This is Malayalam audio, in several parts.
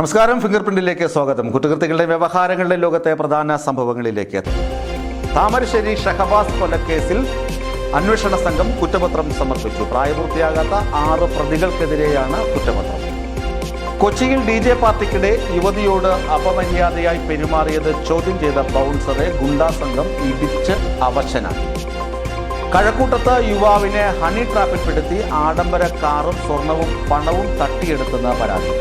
നമസ്കാരം. ഫിംഗർ പ്രിന്റിലേക്ക് സ്വാഗതം. കുറ്റകൃത്യങ്ങളുടെ വ്യവഹാരങ്ങളുടെ ലോകത്തെ പ്രധാന സംഭവങ്ങളിലേക്ക് താമരശ്ശേരി ഷഹബാസ് കൊലക്കേസിൽ അന്വേഷണ സംഘം കുറ്റപത്രം സമർപ്പിച്ചു. പ്രായപൂർത്തിയാകാത്ത ആറ് പ്രതികൾക്കെതിരെയാണ് കുറ്റപത്രം. കൊച്ചിയിൽ ഡി ജെ പാർട്ടിക്കിടെ യുവതിയോട് അപമര്യാദയായി പെരുമാറിയത് ചോദ്യം ചെയ്ത ബൗൺസറെ ഗുണ്ടാ സംഘം ഇടിച്ച് അവശനാക്കി. കഴക്കൂട്ടത്ത് യുവാവിനെ ഹണി ട്രാപ്പിൽപ്പെടുത്തി ആഡംബര കാറും സ്വർണവും പണവും തട്ടിയെടുത്തെന്ന് പരാതി.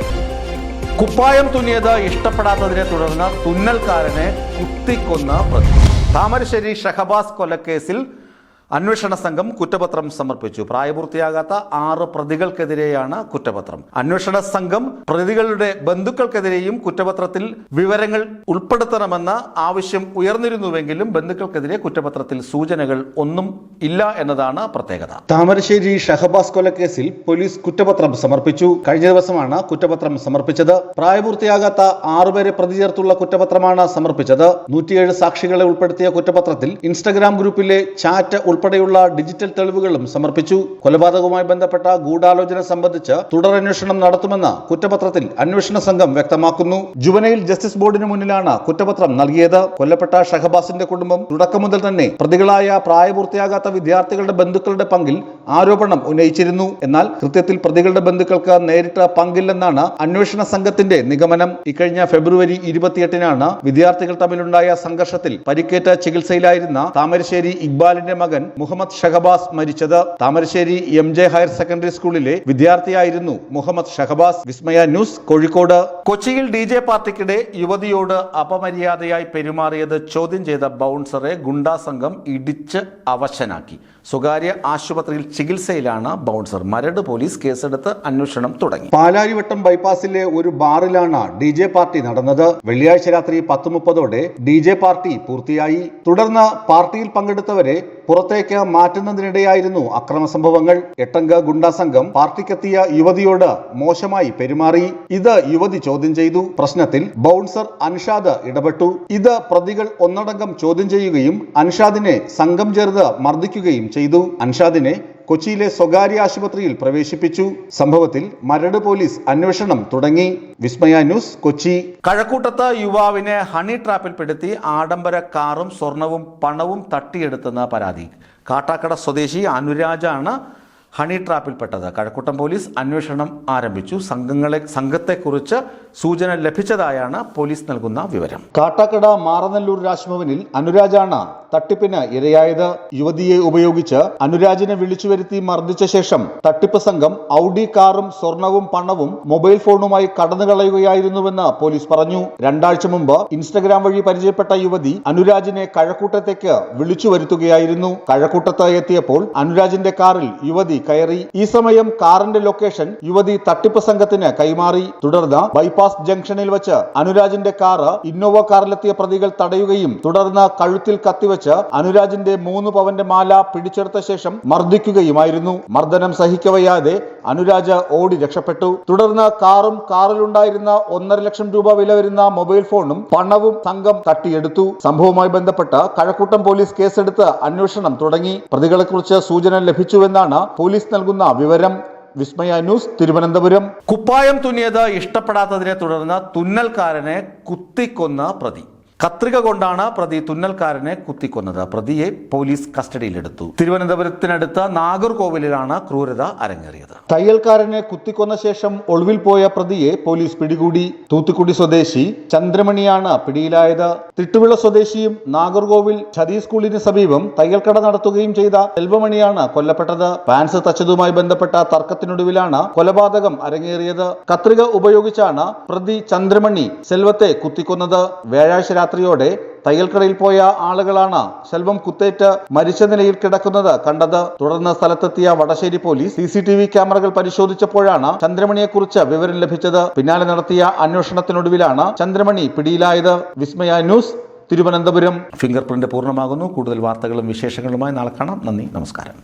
കുപ്പായം തുന്നിയത് ഇഷ്ടപ്പെടാത്തതിനെ തുടർന്ന് തുന്നൽക്കാരനെ കുത്തിക്കൊന്ന പ്രതി താമരശ്ശേരി ഷഹബാസ് കൊലക്കേസിൽ അന്വേഷണ സംഘം കുറ്റപത്രം സമർപ്പിച്ചു. പ്രായപൂർത്തിയാകാത്ത ആറ് പ്രതികൾക്കെതിരെയാണ് കുറ്റപത്രം. അന്വേഷണ സംഘം പ്രതികളുടെ ബന്ധുക്കൾക്കെതിരെയും കുറ്റപത്രത്തിൽ വിവരങ്ങൾ ഉൾപ്പെടുത്തണമെന്ന ആവശ്യം ഉയർന്നിരുന്നുവെങ്കിലും ബന്ധുക്കൾക്കെതിരെ കുറ്റപത്രത്തിൽ സൂചനകൾ ഒന്നും ഇല്ല എന്നതാണ് പ്രത്യേകത. താമരശ്ശേരി ഷഹബാസ് കൊലക്കേസിൽ പോലീസ് കുറ്റപത്രം സമർപ്പിച്ചു. കഴിഞ്ഞ ദിവസമാണ് കുറ്റപത്രം സമർപ്പിച്ചത്. പ്രായപൂർത്തിയാകാത്ത ആറുപേരെ പ്രതി ചേർത്തുള്ള കുറ്റപത്രമാണ് സമർപ്പിച്ചത്. നൂറ്റിയേഴ് സാക്ഷികളെ ഉൾപ്പെടുത്തിയ കുറ്റപത്രത്തിൽ ഇൻസ്റ്റഗ്രാം ഗ്രൂപ്പിലെ ചാറ്റ് ഉൾപ്പെടെയുള്ള ഡിജിറ്റൽ തെളിവുകളും സമർപ്പിച്ചു. കൊലപാതകവുമായി ബന്ധപ്പെട്ട ഗൂഢാലോചന സംബന്ധിച്ച് തുടരന്വേഷണം നടത്തുമെന്ന് കുറ്റപത്രത്തിൽ അന്വേഷണ സംഘം വ്യക്തമാക്കുന്നു. ജുവനൈൽ ജസ്റ്റിസ് ബോർഡിന് മുന്നിലാണ് കുറ്റപത്രം നൽകിയത്. കൊല്ലപ്പെട്ട ഷഹബാസിന്റെ കുടുംബം തുടക്കം മുതൽ തന്നെ പ്രതികളായ പ്രായപൂർത്തിയാകാത്ത വിദ്യാർത്ഥികളുടെ ബന്ധുക്കളുടെ പങ്കിൽ ആരോപണം ഉന്നയിച്ചിരുന്നു. എന്നാൽ കൃത്യത്തിൽ പ്രതികളുടെ ബന്ധുക്കൾക്ക് നേരിട്ട പങ്കില്ലെന്നാണ് അന്വേഷണ സംഘത്തിന്റെ നിഗമനം. ഇക്കഴിഞ്ഞ ഫെബ്രുവരി ഇരുപത്തിയെട്ടിനാണ് വിദ്യാർത്ഥികൾ തമ്മിലുണ്ടായ സംഘർഷത്തിൽ പരിക്കേറ്റ ചികിത്സയിലായിരുന്ന താമരശ്ശേരി ഇക്ബാലിന്റെ മകൻ മുഹമ്മദ് ഷഹബാസ് മരിച്ചത് Thamarassery M J higher secondary സ്കൂളിലെ വിദ്യാർത്ഥിയായിരുന്നു മുഹമ്മദ് ഷഹബാസ്. വിസ്മയ ന്യൂസ് കോഴിക്കോട്. കൊച്ചിയിൽ ഡി ജെ പാർട്ടിക്കിടെ യുവതിയോട് അപമര്യാദയായി പെരുമാറിയത് ചോദ്യം ചെയ്ത ബൗൺസറെ ഗുണ്ടാ സംഘം ഇടിച്ച് അവശനാക്കി. സ്വകാര്യ ആശുപത്രിയിൽ ചികിത്സയിലാണ് ബൗൺസർ. മരട് പോലീസ് കേസെടുത്ത് അന്വേഷണം തുടങ്ങി. പാലാരിവട്ടം ബൈപ്പാസിലെ ഒരു ബാറിലാണ് ഡി ജെ പാർട്ടി നടന്നത്. വെള്ളിയാഴ്ച രാത്രി പത്ത് മുപ്പതോടെ ഡി ജെ പാർട്ടി പൂർത്തിയായി. തുടർന്ന് പാർട്ടിയിൽ പങ്കെടുത്തവരെ പുറത്തേക്ക് മാറ്റുന്നതിനിടെയായിരുന്നു അക്രമ സംഭവങ്ങൾ. എട്ടംഗ ഗുണ്ടാ സംഘം പാർട്ടിക്കെത്തിയ യുവതിയോട് മോശമായി പെരുമാറി. ഇത് യുവതി ചോദ്യം ചെയ്തു. പ്രശ്നത്തിൽ ബൗൺസർ അൻഷാദ് ഇടപെട്ടു. ഇത് പ്രതികൾ ഒന്നടങ്കം ചോദ്യം ചെയ്യുകയും അൻഷാദിനെ സംഘം ചേർത്ത് മർദ്ദിക്കുകയും ചെയ്തു. അൻഷാദിനെ കൊച്ചിയിലെ സ്വകാര്യ ആശുപത്രിയിൽ പ്രവേശിപ്പിച്ചു. സംഭവത്തിൽ മരട് പോലീസ് അന്വേഷണം തുടങ്ങി. വിസ്മയ ന്യൂസ് കൊച്ചി. കഴക്കൂട്ടത്ത് യുവാവിനെ ഹണി ട്രാപ്പിൽപ്പെടുത്തി ആഡംബര കാറും സ്വർണവും പണവും തട്ടിയെടുത്തെന്ന പരാതി. കാട്ടാക്കട സ്വദേശി അനുരാജാണ് ഹണി ട്രാപ്പിൽപ്പെട്ടത്. കഴക്കൂട്ടം പോലീസ് അന്വേഷണം ആരംഭിച്ചു. സംഘങ്ങളെ സംഘത്തെക്കുറിച്ച് സൂചന ലഭിച്ചതായാണ് പോലീസ് നൽകുന്ന വിവരം. കാട്ടാക്കട മാറനല്ലൂർ രാജ്ഭവനിൽ അനുരാജാണ് തട്ടിപ്പിന് ഇരയായത്. യുവതിയെ ഉപയോഗിച്ച് അനുരാജിനെ വിളിച്ചു വരുത്തി മർദ്ദിച്ച ശേഷം തട്ടിപ്പ് സംഘം ഔഡി കാറും സ്വർണവും പണവും മൊബൈൽ ഫോണുമായി കടന്നു കളയുകയായിരുന്നുവെന്ന് പോലീസ് പറഞ്ഞു. രണ്ടാഴ്ച മുമ്പ് ഇൻസ്റ്റഗ്രാം വഴി പരിചയപ്പെട്ട യുവതി അനുരാജിനെ കഴക്കൂട്ടത്തേക്ക് വിളിച്ചു വരുത്തുകയായിരുന്നു കഴക്കൂട്ടത്ത് എത്തിയപ്പോൾ അനുരാജിന്റെ കാറിൽ യുവതി കയറി. ഈ സമയം കാറിന്റെ ലൊക്കേഷൻ യുവതി തട്ടിപ്പ് സംഘത്തിന് കൈമാറി. തുടർന്ന് ബൈപ്പാസ് ജംഗ്ഷനിൽ വെച്ച് അനുരാജിന്റെ കാറ് ഇന്നോവ കാറിലെത്തിയ പ്രതികൾ തടയുകയും തുടർന്ന് കഴുത്തിൽ കത്തിവെച്ച് അനുരാജിന്റെ മൂന്ന് പവന്റെ മാല പിടിച്ചെടുത്ത ശേഷം മർദ്ദിക്കുകയുമായിരുന്നു. മർദ്ദനം സഹിക്കവയ്യാതെ അനുരാജ് ഓടി രക്ഷപ്പെട്ടു. തുടർന്ന് കാറും കാറിലുണ്ടായിരുന്ന ഒന്നര ലക്ഷം രൂപ വില വരുന്ന മൊബൈൽ ഫോണും പണവും സംഘം തട്ടിയെടുത്തു. സംഭവവുമായി ബന്ധപ്പെട്ട് കഴക്കൂട്ടം പോലീസ് കേസെടുത്ത് അന്വേഷണം തുടങ്ങി. പ്രതികളെക്കുറിച്ച് സൂചന ലഭിച്ചുവെന്നാണ് പോലീസ് നൽകുന്ന വിവരം. വിസ്മയ ന്യൂസ് തിരുവനന്തപുരം. കുപ്പായം തുന്നിയത് ഇഷ്ടപ്പെടാത്തതിനെ തുടർന്ന് തുന്നൽക്കാരനെ കുത്തിക്കൊന്ന പ്രതി. കത്രിക കൊണ്ടാണ് പ്രതി തുന്നൽക്കാരനെ കുത്തിക്കൊന്നത്. പ്രതിയെ പോലീസ് കസ്റ്റഡിയിലെടുത്തു. തിരുവനന്തപുരത്തിനടുത്ത നാഗർകോവിലിലാണ് ക്രൂരത അരങ്ങേറിയത്. തയ്യൽക്കാരനെ കുത്തിക്കൊന്ന ശേഷം ഒളിവിൽ പോയ പ്രതിയെ പോലീസ് പിടികൂടി. തൂത്തുക്കുടി സ്വദേശി ചന്ദ്രമണിയാണ് പിടിയിലായത്. തിട്ടുവിള സ്വദേശിയും നാഗർകോവിൽ ചതി സ്കൂളിന് സമീപം തയ്യൽക്കട നടത്തുകയും ചെയ്ത സെൽവമണിയാണ് കൊല്ലപ്പെട്ടത്. പാൻസ് തച്ചതുമായി ബന്ധപ്പെട്ട തർക്കത്തിനൊടുവിലാണ് കൊലപാതകം അരങ്ങേറിയത്. കത്രിക ഉപയോഗിച്ചാണ് പ്രതി ചന്ദ്രമണി സെൽവത്തെ കുത്തിക്കൊന്നത്. വ്യാഴാഴ്ച രാത്രിയോടെ തയ്യൽക്കടയിൽ പോയ ആളുകളാണ് സെൽവം കുത്തേറ്റ് മരിച്ച നിലയിൽ കിടക്കുന്നത് കണ്ടത്. തുടർന്ന് സ്ഥലത്തെത്തിയ Vadasserry police C C T V ക്യാമറകൾ പരിശോധിച്ചപ്പോഴാണ് ചന്ദ്രമണിയെക്കുറിച്ച് വിവരം ലഭിച്ചത്. പിന്നാലെ നടത്തിയ അന്വേഷണത്തിനൊടുവിലാണ് ചന്ദ്രമണി പിടിയിലായത്. Vismaya news Thiruvananthapuram. Finger print പൂർണമാകുന്നു. കൂടുതൽ വാർത്തകളും വിശേഷങ്ങളുമായി നാളെ കാണാം. നന്ദി നമസ്കാരം.